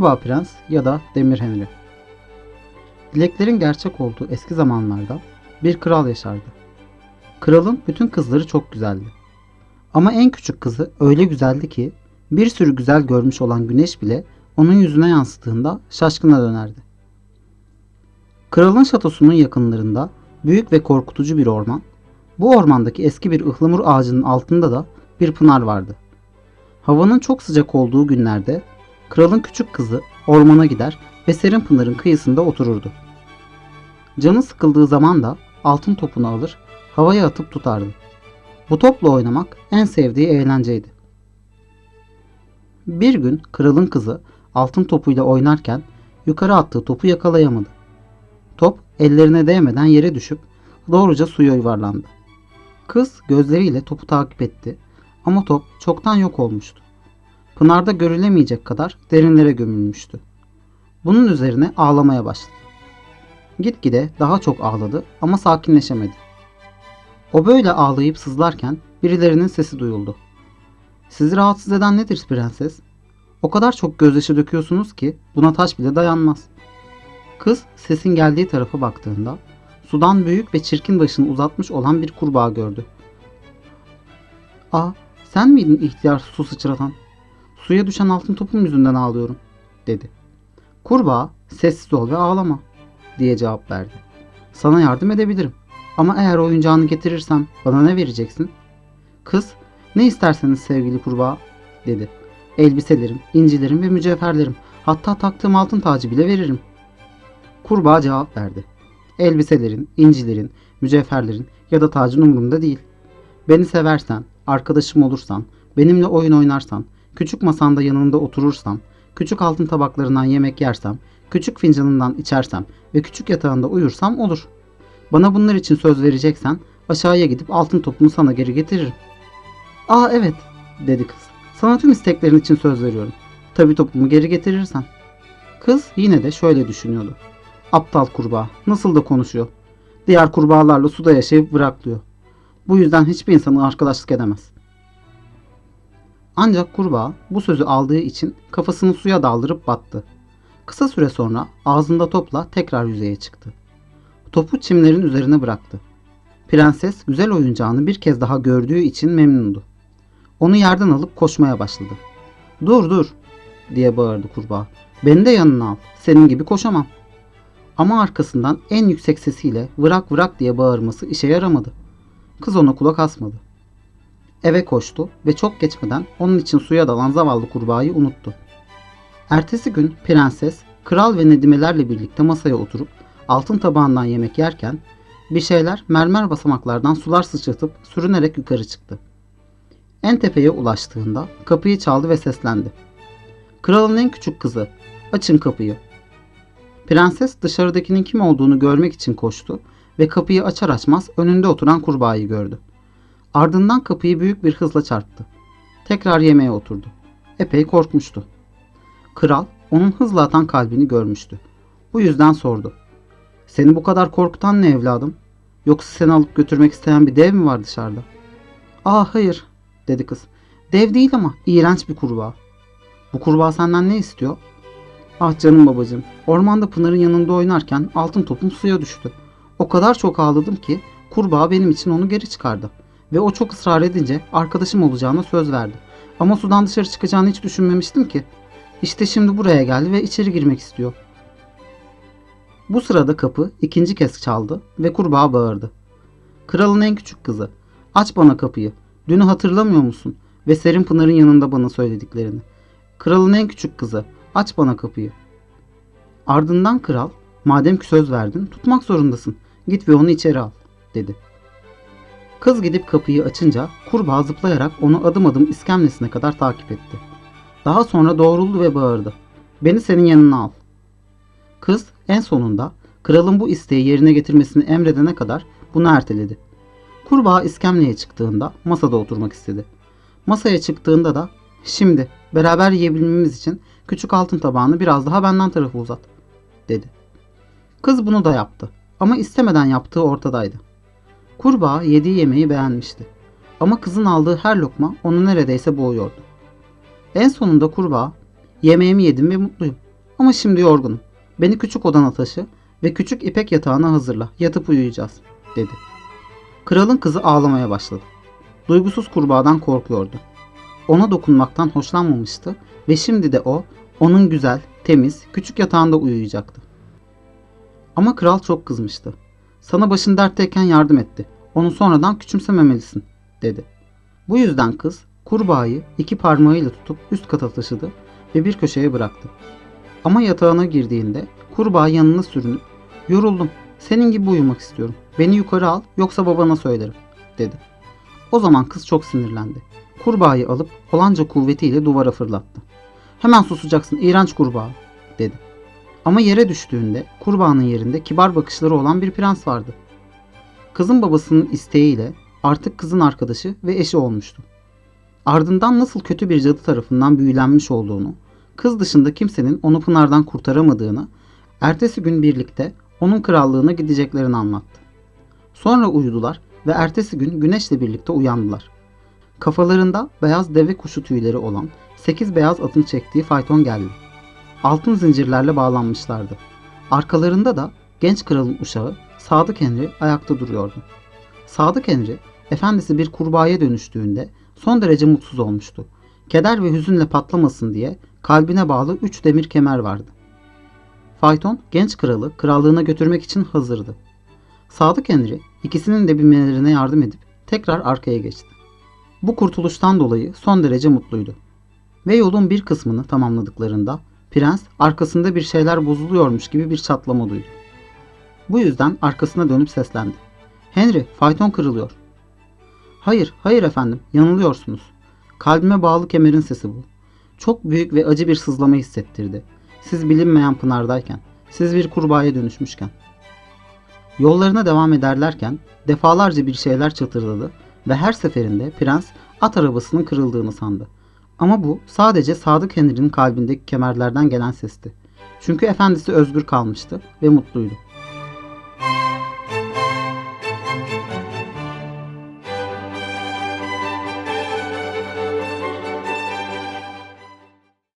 Kurbağa Prens ya da Demir Henry. Dileklerin gerçek olduğu eski zamanlarda bir kral yaşardı. Kralın bütün kızları çok güzeldi. Ama en küçük kızı öyle güzeldi ki bir sürü güzel görmüş olan güneş bile onun yüzüne yansıdığında şaşkına dönerdi. Kralın şatosunun yakınlarında büyük ve korkutucu bir orman, bu ormandaki eski bir ıhlamur ağacının altında da bir pınar vardı. Havanın çok sıcak olduğu günlerde kralın küçük kızı ormana gider ve serin pınarın kıyısında otururdu. Canı sıkıldığı zaman da altın topunu alır, havaya atıp tutardı. Bu topla oynamak en sevdiği eğlenceydi. Bir gün kralın kızı altın topuyla oynarken yukarı attığı topu yakalayamadı. Top ellerine değmeden yere düşüp doğruca suya yuvarlandı. Kız gözleriyle topu takip etti ama top çoktan yok olmuştu. Pınarda görülemeyecek kadar derinlere gömülmüştü. Bunun üzerine ağlamaya başladı. Gitgide daha çok ağladı ama sakinleşemedi. O böyle ağlayıp sızlarken birilerinin sesi duyuldu. Sizi rahatsız eden nedir prenses? O kadar çok gözyaşı döküyorsunuz ki buna taş bile dayanmaz. Kız sesin geldiği tarafa baktığında sudan büyük ve çirkin başını uzatmış olan bir kurbağa gördü. Aa sen miydin ihtiyar su sıçratan? Suya düşen altın topum yüzünden ağlıyorum dedi. Kurbağa sessiz ol ve ağlama diye cevap verdi. Sana yardım edebilirim ama eğer oyuncağını getirirsem bana ne vereceksin? Kız ne isterseniz sevgili kurbağa dedi. Elbiselerim, incilerim ve mücevherlerim hatta taktığım altın tacı bile veririm. Kurbağa cevap verdi. Elbiselerin, incilerin, mücevherlerin ya da tacın umurumda değil. Beni seversen, arkadaşım olursan, benimle oyun oynarsan, küçük masanda yanında oturursam, küçük altın tabaklarından yemek yersem, küçük fincanından içersem ve küçük yatağında uyursam olur. Bana bunlar için söz vereceksen aşağıya gidip altın topumu sana geri getiririm. Aa evet dedi kız. Sana tüm isteklerin için söz veriyorum. Tabi topumu geri getirirsen. Kız yine de şöyle düşünüyordu. Aptal kurbağa nasıl da konuşuyor. Diğer kurbağalarla suda yaşayıp bıraklıyor. Bu yüzden hiçbir insanın arkadaşlık edemez. Ancak kurbağa bu sözü aldığı için kafasını suya daldırıp battı. Kısa süre sonra ağzında topla tekrar yüzeye çıktı. Topu çimlerin üzerine bıraktı. Prenses güzel oyuncağını bir kez daha gördüğü için memnundu. Onu yerden alıp koşmaya başladı. Dur dur diye bağırdı kurbağa. Beni de yanına al. Senin gibi koşamam. Ama arkasından en yüksek sesiyle vırak vırak diye bağırması işe yaramadı. Kız ona kulak asmadı. Eve koştu ve çok geçmeden onun için suya dalan zavallı kurbağayı unuttu. Ertesi gün prenses, kral ve nedimelerle birlikte masaya oturup altın tabağından yemek yerken bir şeyler mermer basamaklardan sular sıçratıp sürünerek yukarı çıktı. En tepeye ulaştığında kapıyı çaldı ve seslendi. Kralın en küçük kızı, açın kapıyı. Prenses dışarıdakinin kim olduğunu görmek için koştu ve kapıyı açar açmaz önünde oturan kurbağayı gördü. Ardından kapıyı büyük bir hızla çarptı. Tekrar yemeğe oturdu. Epey korkmuştu. Kral onun hızla atan kalbini görmüştü. Bu yüzden sordu. Seni bu kadar korkutan ne evladım? Yoksa seni alıp götürmek isteyen bir dev mi var dışarıda? Aa hayır dedi kız. Dev değil ama iğrenç bir kurbağa. Bu kurbağa senden ne istiyor? Ah canım babacığım. Ormanda Pınar'ın yanında oynarken altın topum suya düştü. O kadar çok ağladım ki kurbağa benim için onu geri çıkardı. Ve o çok ısrar edince arkadaşım olacağına söz verdi. Ama sudan dışarı çıkacağını hiç düşünmemiştim ki. İşte şimdi buraya geldi ve içeri girmek istiyor. Bu sırada kapı ikinci kez çaldı ve kurbağa bağırdı. Kralın en küçük kızı. Aç bana kapıyı. Dünü hatırlamıyor musun? Ve Serin Pınar'ın yanında bana söylediklerini. Kralın en küçük kızı. Aç bana kapıyı. Ardından kral, madem ki söz verdin, tutmak zorundasın. Git ve onu içeri al, dedi. Kız gidip kapıyı açınca kurbağa zıplayarak onu adım adım iskemlesine kadar takip etti. Daha sonra doğruldu ve bağırdı. Beni senin yanına al. Kız en sonunda kralın bu isteği yerine getirmesini emredene kadar bunu erteledi. Kurbağa iskemleye çıktığında masada oturmak istedi. Masaya çıktığında da şimdi beraber yiyebilmemiz için küçük altın tabağını biraz daha benden tarafa uzat dedi. Kız bunu da yaptı ama istemeden yaptığı ortadaydı. Kurbağa yediği yemeği beğenmişti. Ama kızın aldığı her lokma onu neredeyse boğuyordu. En sonunda kurbağa yemeğimi yedim ve mutluyum. Ama şimdi yorgunum. Beni küçük odana taşı ve küçük ipek yatağına hazırla. Yatıp uyuyacağız, dedi. Kralın kızı ağlamaya başladı. Duygusuz kurbağadan korkuyordu. Ona dokunmaktan hoşlanmamıştı ve şimdi de o, onun güzel, temiz, küçük yatağında uyuyacaktı. Ama kral çok kızmıştı. Sana başın dertteyken yardım etti. Onu sonradan küçümsememelisin, dedi. Bu yüzden kız kurbağayı iki parmağıyla tutup üst kata taşıdı ve bir köşeye bıraktı. Ama yatağına girdiğinde kurbağa yanına sürünüp yoruldum senin gibi uyumak istiyorum. Beni yukarı al yoksa babana söylerim dedi. O zaman kız çok sinirlendi. Kurbağayı alıp olanca kuvvetiyle duvara fırlattı. Hemen susacaksın iğrenç kurbağa dedi. Ama yere düştüğünde kurbağanın yerinde kibar bakışları olan bir prens vardı. Kızın babasının isteğiyle artık kızın arkadaşı ve eşi olmuştu. Ardından nasıl kötü bir cadı tarafından büyülenmiş olduğunu, kız dışında kimsenin onu Pınar'dan kurtaramadığını, ertesi gün birlikte onun krallığına gideceklerini anlattı. Sonra uyudular ve ertesi gün güneşle birlikte uyandılar. Kafalarında beyaz deve kuşu tüyleri olan 8 beyaz atın çektiği fayton geldi. Altın zincirlerle bağlanmışlardı. Arkalarında da genç kralın uşağı Sadık Henry ayakta duruyordu. Sadık Henry, efendisi bir kurbağaya dönüştüğünde son derece mutsuz olmuştu. Keder ve hüzünle patlamasın diye kalbine bağlı üç demir kemer vardı. Fayton genç kralı krallığına götürmek için hazırdı. Sadık Henry ikisinin de binmelerine yardım edip tekrar arkaya geçti. Bu kurtuluştan dolayı son derece mutluydu. Ve yolun bir kısmını tamamladıklarında prens arkasında bir şeyler bozuluyormuş gibi bir çatlama duydu. Bu yüzden arkasına dönüp seslendi. Henry, fayton kırılıyor. Hayır, hayır efendim, yanılıyorsunuz. Kalbime bağlı kemerin sesi bu. Çok büyük ve acı bir sızlama hissettirdi. Siz bilinmeyen pınardayken, siz bir kurbağaya dönüşmüşken. Yollarına devam ederlerken defalarca bir şeyler çatırdadı ve her seferinde prens at arabasının kırıldığını sandı. Ama bu sadece Sadık Henry'nin kalbindeki kemerlerden gelen sesti. Çünkü efendisi özgür kalmıştı ve mutluydu.